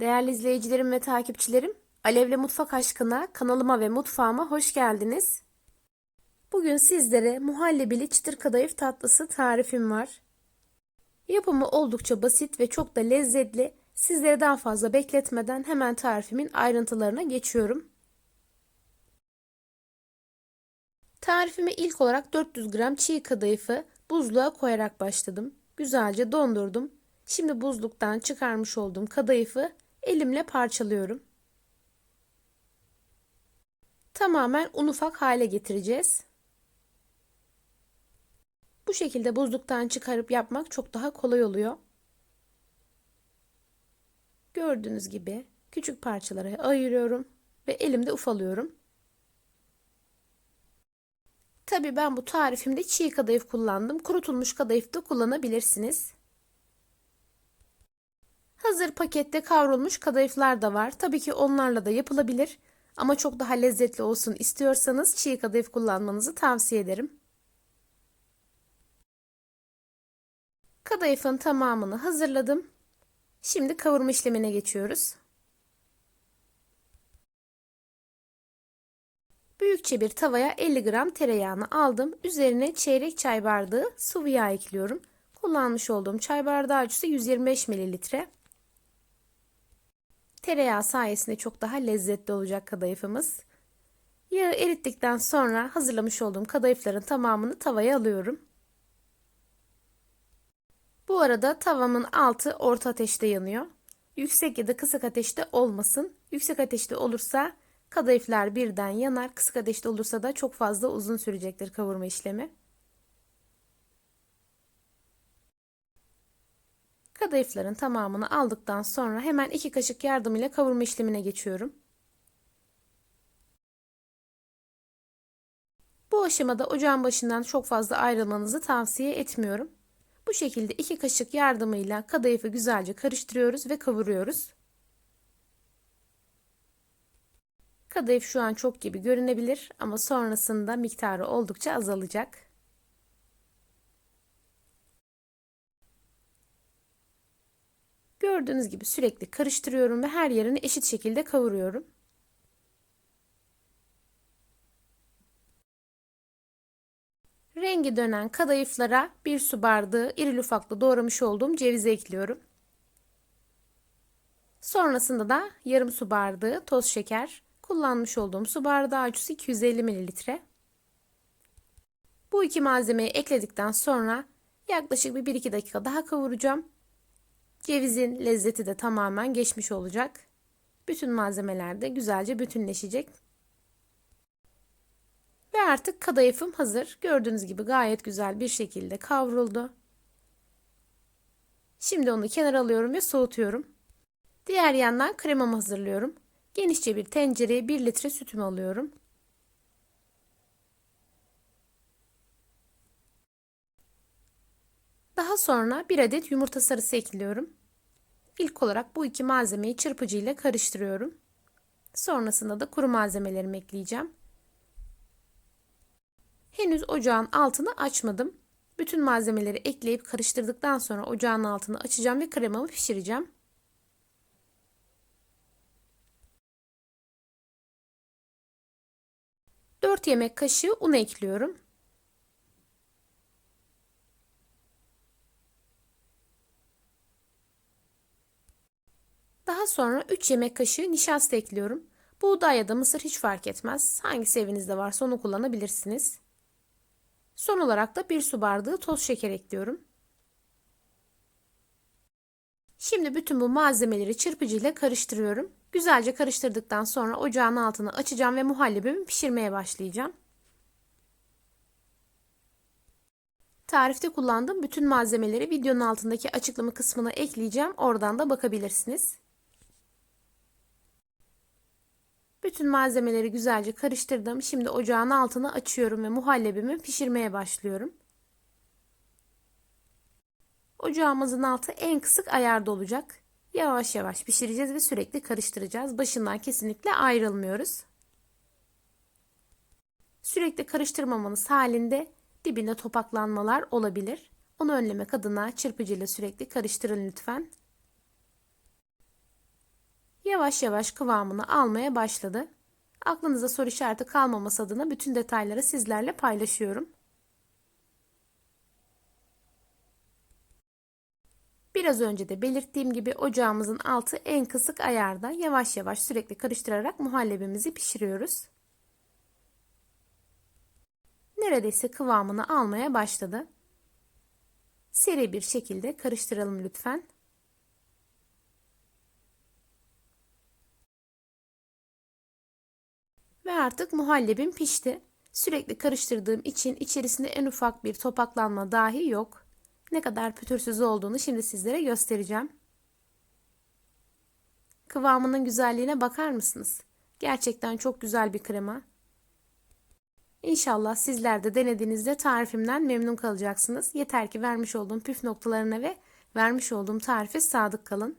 Değerli izleyicilerim ve takipçilerim, Alevle Mutfak Aşkına kanalıma ve mutfağıma hoş geldiniz. Bugün sizlere muhallebili çıtır kadayıf tatlısı tarifim var. Yapımı oldukça basit ve çok da lezzetli. Sizleri daha fazla bekletmeden hemen tarifimin ayrıntılarına geçiyorum. Tarifime ilk olarak 400 gram çiğ kadayıfı buzluğa koyarak başladım. Güzelce dondurdum. Şimdi buzluktan çıkarmış olduğum kadayıfı elimle parçalıyorum. Tamamen un ufak hale getireceğiz. Bu şekilde buzluktan çıkarıp yapmak çok daha kolay oluyor. Gördüğünüz gibi küçük parçalara ayırıyorum ve elimde ufalıyorum. Tabi ben bu tarifimde çiğ kadayıf kullandım. Kurutulmuş kadayıf da kullanabilirsiniz. Hazır pakette kavrulmuş kadayıflar da var. Tabii ki onlarla da yapılabilir. Ama çok daha lezzetli olsun istiyorsanız çiğ kadayıf kullanmanızı tavsiye ederim. Kadayıfın tamamını hazırladım. Şimdi kavurma işlemine geçiyoruz. Büyükçe bir tavaya 50 gram tereyağını aldım. Üzerine çeyrek çay bardağı sıvı yağ ekliyorum. Kullanmış olduğum çay bardağı ölçüsü 125 mililitre. Tereyağı sayesinde çok daha lezzetli olacak kadayıfımız. Yağı erittikten sonra hazırlamış olduğum kadayıfların tamamını tavaya alıyorum. Bu arada tavamın altı orta ateşte yanıyor. Yüksek ya da kısık ateşte olmasın. Yüksek ateşte olursa kadayıflar birden yanar. Kısık ateşte olursa da çok fazla uzun sürecektir kavurma işlemi. Kadayıfların tamamını aldıktan sonra hemen iki kaşık yardımıyla kavurma işlemine geçiyorum. Bu aşamada ocağın başından çok fazla ayrılmanızı tavsiye etmiyorum. Bu şekilde iki kaşık yardımıyla kadayıfı güzelce karıştırıyoruz ve kavuruyoruz. Kadayıf şu an çok gibi görünebilir ama sonrasında miktarı oldukça azalacak. Gördüğünüz gibi sürekli karıştırıyorum ve her yerini eşit şekilde kavuruyorum. Rengi dönen kadayıflara bir su bardağı iri ufaklı doğramış olduğum cevizi ekliyorum. Sonrasında da yarım su bardağı toz şeker, kullanmış olduğum su bardağı ölçüsü 250 mililitre. Bu iki malzemeyi ekledikten sonra yaklaşık bir 1-2 dakika daha kavuracağım. Cevizin lezzeti de tamamen geçmiş olacak. Bütün malzemeler de güzelce bütünleşecek. Ve artık kadayıfım hazır. Gördüğünüz gibi gayet güzel bir şekilde kavruldu. Şimdi onu kenara alıyorum ve soğutuyorum. Diğer yandan kremamı hazırlıyorum. Genişçe bir tencereye 1 litre sütümü alıyorum. Daha sonra bir adet yumurta sarısı ekliyorum. İlk olarak bu iki malzemeyi çırpıcı ile karıştırıyorum. Sonrasında da kuru malzemelerimi ekleyeceğim. Henüz ocağın altını açmadım. Bütün malzemeleri ekleyip karıştırdıktan sonra ocağın altını açacağım ve kremamı pişireceğim. Dört yemek kaşığı un ekliyorum. Daha sonra 3 yemek kaşığı nişasta ekliyorum. Buğday ya da mısır hiç fark etmez. Hangisi evinizde varsa onu kullanabilirsiniz. Son olarak da 1 su bardağı toz şeker ekliyorum. Şimdi bütün bu malzemeleri çırpıcıyla karıştırıyorum. Güzelce karıştırdıktan sonra ocağın altını açacağım ve muhallebimi pişirmeye başlayacağım. Tarifte kullandığım bütün malzemeleri videonun altındaki açıklama kısmına ekleyeceğim. Oradan da bakabilirsiniz. Bütün malzemeleri güzelce karıştırdım. Şimdi ocağın altını açıyorum ve muhallebimi pişirmeye başlıyorum. Ocağımızın altı en kısık ayarda olacak. Yavaş yavaş pişireceğiz ve sürekli karıştıracağız. Başından kesinlikle ayrılmıyoruz. Sürekli karıştırmamanız halinde dibinde topaklanmalar olabilir. Onu önlemek adına çırpıcıyla sürekli karıştırın lütfen. Yavaş yavaş kıvamını almaya başladı. Aklınıza soru işareti kalmaması adına bütün detayları sizlerle paylaşıyorum. Biraz önce de belirttiğim gibi ocağımızın altı en kısık ayarda. Yavaş yavaş sürekli karıştırarak muhallebimizi pişiriyoruz. Neredeyse kıvamını almaya başladı. Seri bir şekilde karıştıralım lütfen. Ve artık muhallebim pişti. Sürekli karıştırdığım için içerisinde en ufak bir topaklanma dahi yok. Ne kadar pütürsüz olduğunu şimdi sizlere göstereceğim. Kıvamının güzelliğine bakar mısınız? Gerçekten çok güzel bir krema. İnşallah sizler de denediğinizde tarifimden memnun kalacaksınız. Yeter ki vermiş olduğum püf noktalarına ve vermiş olduğum tarife sadık kalın.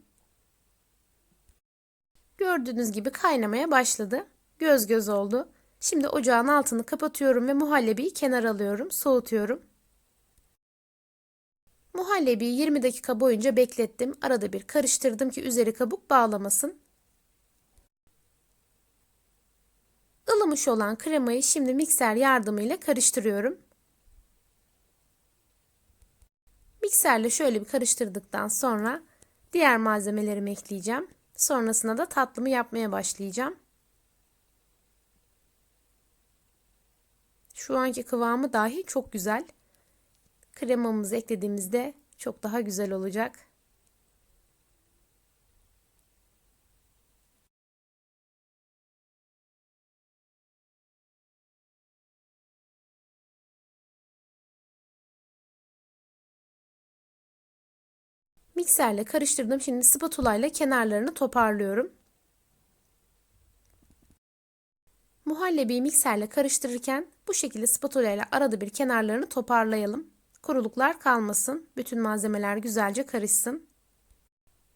Gördüğünüz gibi kaynamaya başladı. Göz göz oldu. Şimdi ocağın altını kapatıyorum ve muhallebiyi kenara alıyorum, soğutuyorum. Muhallebiyi 20 dakika boyunca beklettim. Arada bir karıştırdım ki üzeri kabuk bağlamasın. Ilımış olan kremayı şimdi mikser yardımıyla karıştırıyorum. Mikserle şöyle bir karıştırdıktan sonra diğer malzemelerimi ekleyeceğim. Sonrasında da tatlımı yapmaya başlayacağım. Şu anki kıvamı dahi çok güzel. Kremamızı eklediğimizde çok daha güzel olacak. Mikserle karıştırdım. Şimdi spatula ile kenarlarını toparlıyorum. Muhallebiyi mikserle karıştırırken bu şekilde spatula ile arada bir kenarlarını toparlayalım. Kuruluklar kalmasın. Bütün malzemeler güzelce karışsın.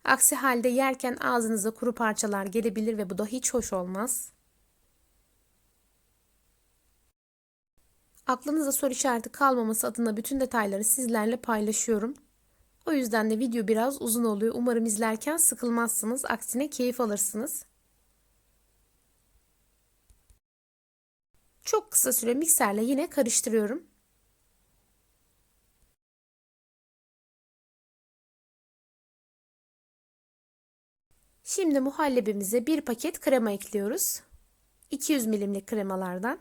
Aksi halde yerken ağzınıza kuru parçalar gelebilir ve bu da hiç hoş olmaz. Aklınıza soru işareti kalmaması adına bütün detayları sizlerle paylaşıyorum. O yüzden de video biraz uzun oluyor. Umarım izlerken sıkılmazsınız. Aksine keyif alırsınız. Çok kısa süre mikserle yine karıştırıyorum. Şimdi muhallebimize bir paket krema ekliyoruz. 200 milimlik kremalardan.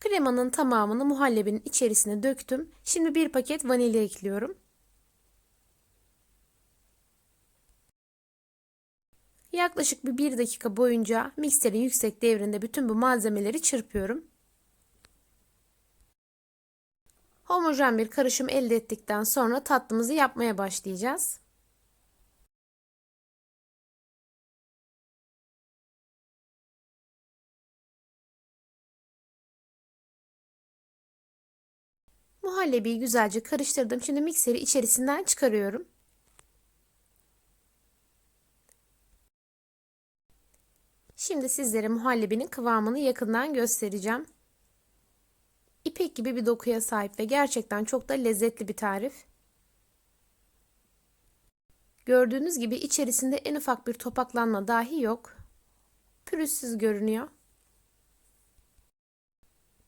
Kremanın tamamını muhallebinin içerisine döktüm. Şimdi bir paket vanilya ekliyorum. Yaklaşık bir 1 dakika boyunca mikserin yüksek devrinde bütün bu malzemeleri çırpıyorum. Homojen bir karışım elde ettikten sonra tatlımızı yapmaya başlayacağız. Muhallebiyi güzelce karıştırdım. Şimdi mikseri içerisinden çıkarıyorum. Şimdi sizlere muhallebinin kıvamını yakından göstereceğim. İpek gibi bir dokuya sahip ve gerçekten çok da lezzetli bir tarif. Gördüğünüz gibi içerisinde en ufak bir topaklanma dahi yok. Pürüzsüz görünüyor.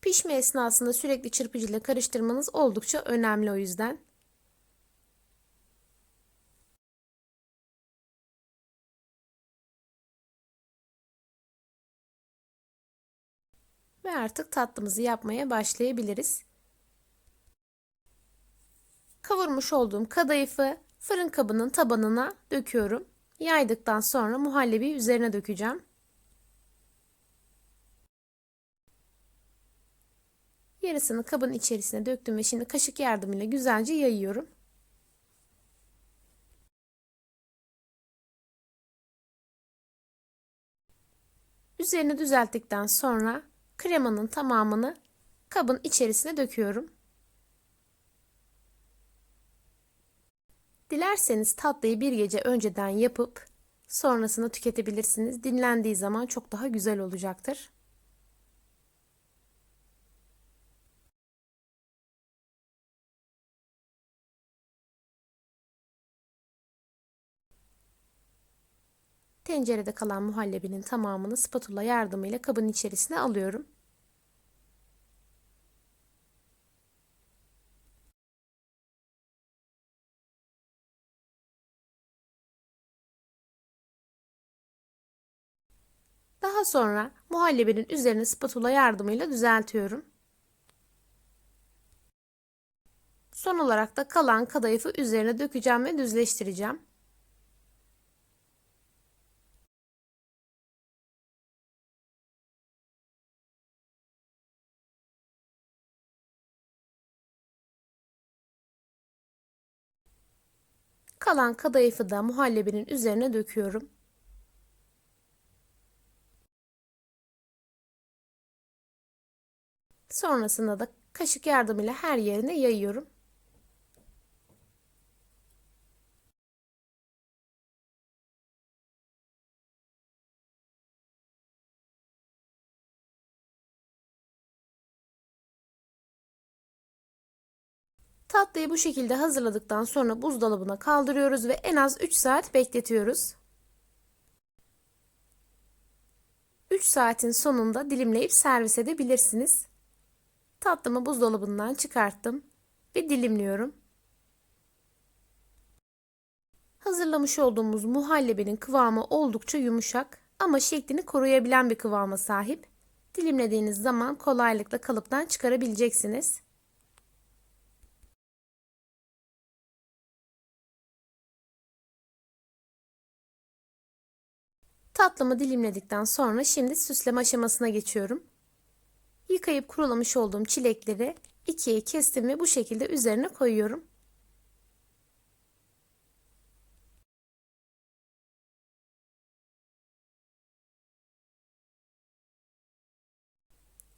Pişme esnasında sürekli çırpıcıyla karıştırmanız oldukça önemli o yüzden. Ve artık tatlımızı yapmaya başlayabiliriz. Kavurmuş olduğum kadayıfı fırın kabının tabanına döküyorum. Yaydıktan sonra muhallebi üzerine dökeceğim. Yarısını kabın içerisine döktüm ve şimdi kaşık yardımıyla güzelce yayıyorum. Üzerini düzelttikten sonra kremanın tamamını kabın içerisine döküyorum. Dilerseniz tatlıyı bir gece önceden yapıp Sonrasında tüketebilirsiniz. Dinlendiği zaman çok daha güzel olacaktır. Tencerede kalan muhallebinin tamamını spatula yardımıyla kabın içerisine alıyorum. Daha sonra muhallebinin üzerine spatula yardımıyla düzeltiyorum. Son olarak da kalan kadayıfı üzerine dökeceğim ve düzleştireceğim. Kalan kadayıfı da muhallebinin üzerine döküyorum. Sonrasında da kaşık yardımıyla her yerine yayıyorum. Tatlıyı bu şekilde hazırladıktan sonra buzdolabına kaldırıyoruz ve en az 3 saat bekletiyoruz. 3 saatin sonunda dilimleyip servis edebilirsiniz. Tatlımı buzdolabından çıkarttım ve dilimliyorum. Hazırlamış olduğumuz muhallebinin kıvamı oldukça yumuşak ama şeklini koruyabilen bir kıvama sahip. Dilimlediğiniz zaman kolaylıkla kalıptan çıkarabileceksiniz. Tatlımı dilimledikten sonra şimdi süsleme aşamasına geçiyorum. Yıkayıp kurulamış olduğum çilekleri ikiye kestim ve bu şekilde üzerine koyuyorum.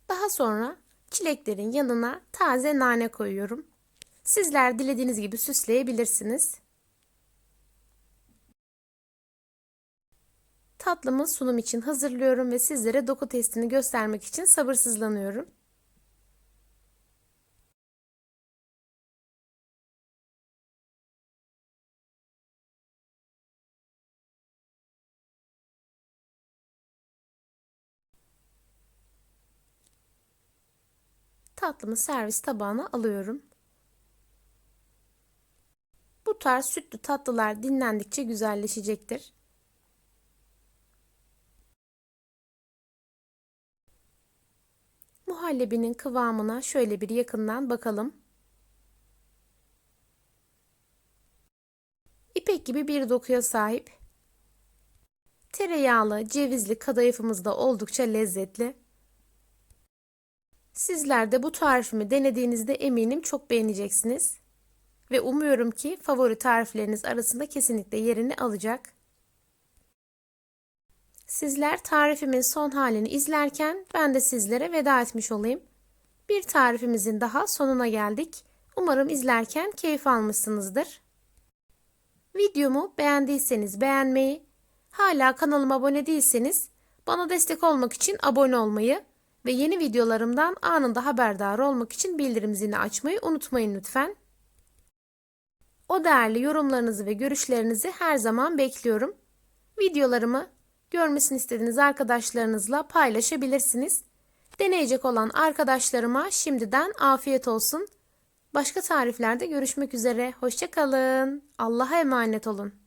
Daha sonra çileklerin yanına taze nane koyuyorum. Sizler dilediğiniz gibi süsleyebilirsiniz. Tatlımı sunum için hazırlıyorum ve sizlere doku testini göstermek için sabırsızlanıyorum. Tatlımı servis tabağına alıyorum. Bu tarz sütlü tatlılar dinlendikçe güzelleşecektir. Muhallebinin kıvamına şöyle bir yakından bakalım. İpek gibi bir dokuya sahip. Tereyağlı, cevizli kadayıfımız da oldukça lezzetli. Sizler de bu tarifimi denediğinizde eminim çok beğeneceksiniz. Ve umuyorum ki favori tarifleriniz arasında kesinlikle yerini alacak. Sizler tarifimin son halini izlerken ben de sizlere veda etmiş olayım. Bir tarifimizin daha sonuna geldik. Umarım izlerken keyif almışsınızdır. Videomu beğendiyseniz beğenmeyi, hala kanalıma abone değilseniz bana destek olmak için abone olmayı ve yeni videolarımdan anında haberdar olmak için bildirim zilini açmayı unutmayın lütfen. O değerli yorumlarınızı ve görüşlerinizi her zaman bekliyorum. Videolarımı görmesini istediğiniz arkadaşlarınızla paylaşabilirsiniz. Deneyecek olan arkadaşlarıma şimdiden afiyet olsun. Başka tariflerde görüşmek üzere. Hoşçakalın. Allah'a emanet olun.